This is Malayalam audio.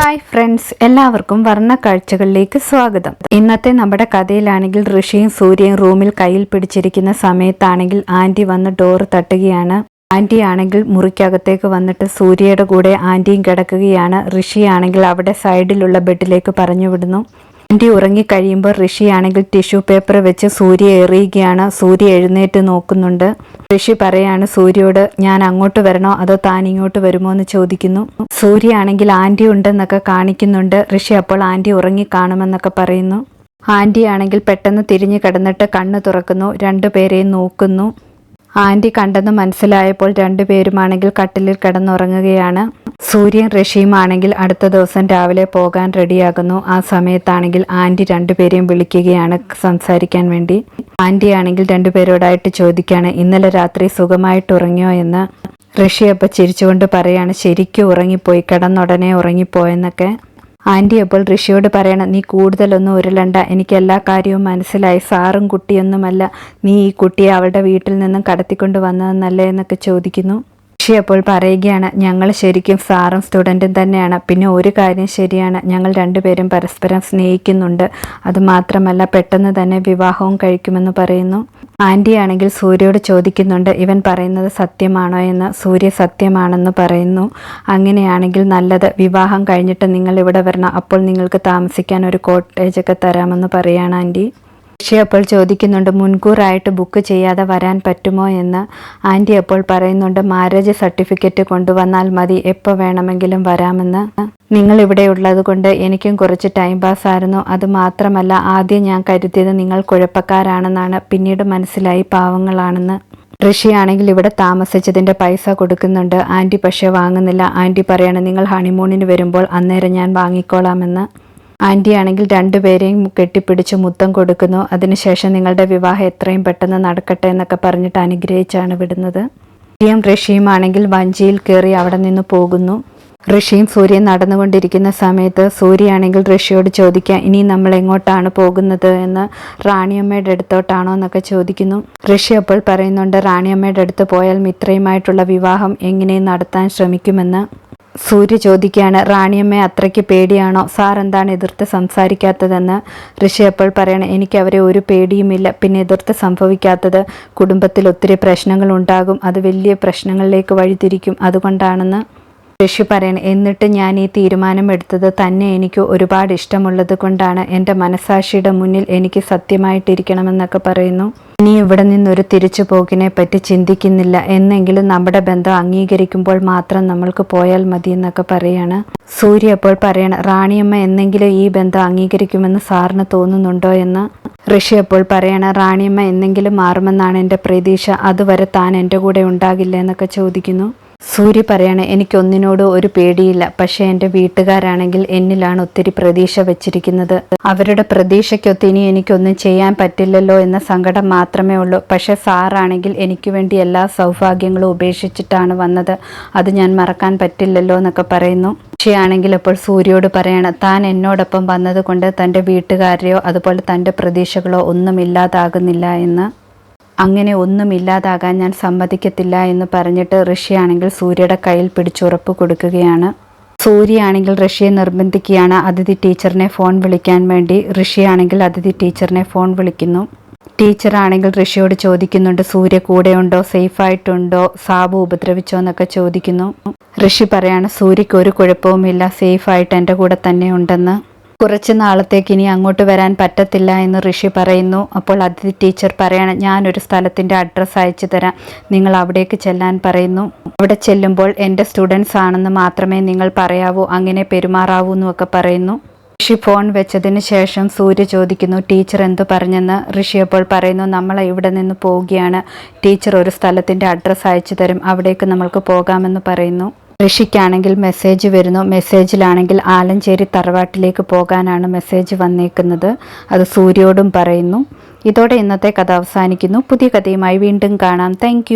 ഹായ് ഫ്രണ്ട്സ് എല്ലാവർക്കും വർണ കാഴ്ചകളിലേക്ക് സ്വാഗതം. ഇന്നത്തെ നമ്മുടെ കഥയിലാണെങ്കിൽ ഋഷിയും സൂര്യയും റൂമിൽ കയ്യിൽ പിടിച്ചിരിക്കുന്ന സമയത്താണെങ്കിൽ ആന്റി വന്ന് ഡോർ തട്ടുകയാണ്. ആന്റി ആണെങ്കിൽ മുറിക്കകത്തേക്ക് വന്നിട്ട് സൂര്യയുടെ കൂടെ ആന്റിയും കിടക്കുകയാണ്. ഋഷിയാണെങ്കിൽ അവിടെ സൈഡിലുള്ള ബെഡിലേക്ക് പറഞ്ഞു വിടുന്നു. ആന്റി ഉറങ്ങിക്കഴിയുമ്പോൾ ഋഷിയാണെങ്കിൽ ടിഷ്യൂ പേപ്പർ വെച്ച് സൂര്യ എറിയുകയാണ്. സൂര്യ എഴുന്നേറ്റ് നോക്കുന്നുണ്ട്. ഋഷി പറയാണ് സൂര്യയോട് ഞാൻ അങ്ങോട്ട് വരണോ? അതോ താൻ ഇങ്ങോട്ട് വരുമോ? എന്ന് ചോദിക്കുന്നു. സൂര്യ ആണെങ്കിൽ ആന്റി ഉണ്ടെന്നൊക്കെ കാണിക്കുന്നുണ്ട്. ഋഷി അപ്പോൾ ആന്റി ഉറങ്ങി കാണുമെന്നൊക്കെ പറയുന്നു. ആന്റി ആണെങ്കിൽ പെട്ടെന്ന് തിരിഞ്ഞു കിടന്നിട്ട് കണ്ണ് തുറക്കുന്നു. രണ്ടുപേരെയും നോക്കുന്നു. ആന്റി കണ്ടെന്ന് മനസ്സിലായപ്പോൾ രണ്ടുപേരുമാണെങ്കിൽ കട്ടിലിൽ കിടന്നുറങ്ങുകയാണ്. സൂര്യൻ റഷീമാണെങ്കിൽ അടുത്ത ദിവസം രാവിലെ പോകാൻ റെഡിയാകുന്നു. ആ സമയത്താണെങ്കിൽ ആന്റി രണ്ടുപേരെയും വിളിക്കുകയാണ് സംസാരിക്കാൻ വേണ്ടി. ആന്റി ആണെങ്കിൽ രണ്ടുപേരോടായിട്ട് ചോദിക്കുകയാണ് ഇന്നലെ രാത്രി സുഖമായിട്ട് ഉറങ്ങിയോ? എന്ന് ഋഷി അപ്പം ചിരിച്ചുകൊണ്ട് പറയാണ് ശരിക്കും ഉറങ്ങിപ്പോയി കിടന്നുടനെ ഉറങ്ങിപ്പോയെന്നൊക്കെ. ആന്റി അപ്പോൾ ഋഷിയോട് പറയണം നീ കൂടുതലൊന്നും ഉരുളണ്ട എനിക്ക് എല്ലാ കാര്യവും മനസ്സിലായി. സാറും കുട്ടിയൊന്നുമല്ല നീ ഈ കുട്ടിയെ അവളുടെ വീട്ടിൽ നിന്നും കടത്തിക്കൊണ്ട് വന്നതെന്നല്ലേ? എന്നൊക്കെ ചോദിക്കുന്നു. ഋഷി അപ്പോൾ പറയുകയാണ് ഞങ്ങൾ ശരിക്കും സാറും സ്റ്റുഡന്റും തന്നെയാണ്. പിന്നെ ഒരു കാര്യം ശരിയാണ് ഞങ്ങൾ രണ്ടുപേരും പരസ്പരം സ്നേഹിക്കുന്നുണ്ട്. അതുമാത്രമല്ല പെട്ടെന്ന് തന്നെ വിവാഹവും കഴിക്കുമെന്ന് പറയുന്നു. ആന്റി ആണെങ്കിൽ സൂര്യയോട് ചോദിക്കുന്നുണ്ട് ഇവൻ പറയുന്നത് സത്യമാണോ എന്ന്? സൂര്യ സത്യമാണെന്ന് പറയുന്നു. അങ്ങനെയാണെങ്കിൽ നല്ലത് വിവാഹം കഴിഞ്ഞിട്ട് നിങ്ങൾ ഇവിടെ വരണം. അപ്പോൾ നിങ്ങൾക്ക് താമസിക്കാൻ ഒരു കോട്ടേജൊക്കെ തരാമെന്ന് പറയുകയാണ് ആന്റി ഋഷി അപ്പോൾ ചോദിക്കുന്നുണ്ട് മുൻകൂറായിട്ട് ബുക്ക് ചെയ്യാതെ വരാൻ പറ്റുമോ? എന്ന്. ആന്റി അപ്പോൾ പറയുന്നുണ്ട് മാരേജ് സർട്ടിഫിക്കറ്റ് കൊണ്ടുവന്നാൽ മതി എപ്പോൾ വേണമെങ്കിലും വരാമെന്ന്. നിങ്ങൾ ഇവിടെ ഉള്ളത് കൊണ്ട് എനിക്കും കുറച്ച് ടൈം പാസ് ആയിരുന്നു. അത് മാത്രമല്ല ആദ്യം ഞാൻ കരുതിയത് നിങ്ങൾ കുഴപ്പക്കാരാണെന്നാണ്. പിന്നീട് മനസ്സിലായി പാവങ്ങളാണെന്ന്. ഋഷിയാണെങ്കിൽ ഇവിടെ താമസിച്ചതിന്റെ പൈസ കൊടുക്കുന്നുണ്ട്. ആന്റി പക്ഷേ വാങ്ങുന്നില്ല. ആന്റി പറയണം നിങ്ങൾ ഹണിമൂണിന് വരുമ്പോൾ അന്നേരം ഞാൻ വാങ്ങിക്കോളാമെന്ന്. ആന്റി ആണെങ്കിൽ രണ്ടുപേരെയും കെട്ടിപ്പിടിച്ച് മുത്തം കൊടുക്കുന്നു. അതിനുശേഷം നിങ്ങളുടെ വിവാഹം എത്രയും പെട്ടെന്ന് നടക്കട്ടെ എന്നൊക്കെ പറഞ്ഞിട്ട് അനുഗ്രഹിച്ചാണ് വിടുന്നത്. സൂര്യയും ഋഷിയും ആണെങ്കിൽ വഞ്ചിയിൽ കയറി അവിടെ നിന്ന് പോകുന്നു. ഋഷിയും സൂര്യൻ നടന്നുകൊണ്ടിരിക്കുന്ന സമയത്ത് സൂര്യ ആണെങ്കിൽ ഋഷിയോട് ചോദിക്കാം ഇനി നമ്മൾ എങ്ങോട്ടാണ് പോകുന്നത്? എന്ന് റാണിയമ്മയുടെ അടുത്തോട്ടാണോ എന്നൊക്കെ ചോദിക്കുന്നു. ഋഷി അപ്പോൾ പറയുന്നുണ്ട് റാണിയമ്മയുടെ അടുത്ത് പോയാൽ മിത്രയുമായിട്ടുള്ള വിവാഹം എങ്ങനെ നടത്താൻ ശ്രമിക്കുമെന്ന്. സൂര്യ ചോദിക്കുകയാണ് റാണിയമ്മ അത്രയ്ക്ക് പേടിയാണോ? സാർ എന്താണ് എതിർത്ത് സംസാരിക്കാത്തതെന്ന്? ഋഷി അപ്പോൾ പറയണം എനിക്ക് അവരെ ഒരു പേടിയുമില്ല. പിന്നെ എതിർത്ത് സംഭവിക്കാത്തത് കുടുംബത്തിൽ ഒത്തിരി പ്രശ്നങ്ങൾ ഉണ്ടാകും. അത് വലിയ പ്രശ്നങ്ങളിലേക്ക് വഴിതിരിക്കും. അതുകൊണ്ടാണെന്ന് ഋഷി പറയണം എന്നിട്ട് ഞാൻ ഈ തീരുമാനം എടുത്തത് തന്നെ എനിക്ക് ഒരുപാട് ഇഷ്ടമുള്ളത് കൊണ്ടാണ്. എന്റെ മനസാക്ഷിയുടെ മുന്നിൽ എനിക്ക് സത്യമായിട്ടിരിക്കണമെന്നൊക്കെ പറയുന്നു. ഇനി ഇവിടെ നിന്നൊരു തിരിച്ചു പോക്കിനെ പറ്റി ചിന്തിക്കുന്നില്ല. എന്നെങ്കിലും നമ്മുടെ ബന്ധം അംഗീകരിക്കുമ്പോൾ മാത്രം നമ്മൾക്ക് പോയാൽ മതി എന്നൊക്കെ പറയാണ്. സൂര്യ അപ്പോൾ പറയണം റാണിയമ്മ എന്നെങ്കിലും ഈ ബന്ധം അംഗീകരിക്കുമെന്ന് സാറിന് തോന്നുന്നുണ്ടോ എന്ന്? ഋഷി അപ്പോൾ പറയണ റാണിയമ്മ എന്നെങ്കിലും മാറുമെന്നാണ് എന്റെ പ്രതീക്ഷ. അതുവരെ താൻ എന്റെ കൂടെ ഉണ്ടാകില്ല എന്നൊക്കെ ചോദിക്കുന്നു. സൂര്യ പറയണേ എനിക്കൊന്നിനോട് ഒരു പേടിയില്ല. പക്ഷേ എന്റെ വീട്ടുകാരാണെങ്കിൽ എന്നിലാണ് ഒത്തിരി പ്രതീക്ഷ വെച്ചിരിക്കുന്നത്. അവരുടെ പ്രതീക്ഷയ്ക്കൊത്ത് ഇനി എനിക്കൊന്നും ചെയ്യാൻ പറ്റില്ലല്ലോ എന്ന സങ്കടം മാത്രമേ ഉള്ളൂ. പക്ഷേ സാറാണെങ്കിൽ എനിക്ക് വേണ്ടി എല്ലാ സൗഭാഗ്യങ്ങളും ഉപേക്ഷിച്ചിട്ടാണ് വന്നത്. അത് ഞാൻ മറക്കാൻ പറ്റില്ലല്ലോ എന്നൊക്കെ പറയുന്നു. പക്ഷേയാണെങ്കിൽ അപ്പോൾ സൂര്യയോട് പറയണം താൻ എന്നോടൊപ്പം വന്നതുകൊണ്ട് തന്റെ വീട്ടുകാരെയോ അതുപോലെ തന്റെ പ്രതീക്ഷകളോ ഒന്നും ഇല്ലാതാകുന്നില്ല എന്ന്. അങ്ങനെ ഒന്നും ഇല്ലാതാകാൻ ഞാൻ സമ്മതിക്കത്തില്ല എന്ന് പറഞ്ഞിട്ട് ഋഷിയാണെങ്കിൽ സൂര്യയുടെ കയ്യിൽ പിടിച്ചുറപ്പ് കൊടുക്കുകയാണ്. സൂര്യയാണെങ്കിൽ ഋഷിയെ നിർബന്ധിക്കുകയാണ്. അതിഥി ടീച്ചറിനെ ഫോൺ വിളിക്കാൻ വേണ്ടി ഋഷിയാണെങ്കിൽ അതിഥി ടീച്ചറിനെ ഫോൺ വിളിക്കുന്നു. ടീച്ചറാണെങ്കിൽ ഋഷിയോട് ചോദിക്കുന്നുണ്ട് സൂര്യ കൂടെയുണ്ടോ? സേഫായിട്ടുണ്ടോ? സാബു ഉപദ്രവിച്ചോ? എന്നൊക്കെ ചോദിക്കുന്നു. ഋഷി പറയാണ് സൂര്യക്ക് ഒരു കുഴപ്പവുമില്ല. സേഫായിട്ട് എന്റെ കൂടെ തന്നെ ഉണ്ടെന്ന്. കുറച്ച് നാളത്തേക്ക് ഇനി അങ്ങോട്ട് വരാൻ പറ്റത്തില്ല എന്ന് ഋഷി പറയുന്നു. അപ്പോൾ അതിഥി ടീച്ചർ പറയണം ഞാനൊരു സ്ഥലത്തിന്റെ അഡ്രസ്സ് അയച്ചു തരാം. നിങ്ങൾ അവിടേക്ക് ചെല്ലാൻ പറയുന്നു. അവിടെ ചെല്ലുമ്പോൾ എന്റെ സ്റ്റുഡൻസ് ആണെന്ന് മാത്രമേ നിങ്ങൾ പറയാവൂ അങ്ങനെ പെരുമാറാവൂ എന്നൊക്കെ പറയുന്നു. ഋഷി ഫോൺ വെച്ചതിന് ശേഷം സൂര്യ ചോദിക്കുന്നു ടീച്ചർ എന്തു പറഞ്ഞെന്ന്? ഋഷി അപ്പോൾ പറയുന്നു നമ്മൾ ഇവിടെ നിന്ന് പോവുകയാണ്. ടീച്ചർ ഒരു സ്ഥലത്തിന്റെ അഡ്രസ്സ് അയച്ചു തരും. അവിടേക്ക് നമ്മൾക്ക് പോകാമെന്ന് പറയുന്നു. ഋഷിക്കാണെങ്കിൽ മെസ്സേജ് വരുന്നു. മെസ്സേജിലാണെങ്കിൽ ആലഞ്ചേരി തറവാട്ടിലേക്ക് പോകാനാണ് മെസ്സേജ് വന്നേക്കുന്നത്. അത് സൂര്യോടും പറയുന്നു. ഇതോടെ ഇന്നത്തെ കഥ അവസാനിക്കുന്നു. പുതിയ കഥയുമായി വീണ്ടും കാണാം. താങ്ക്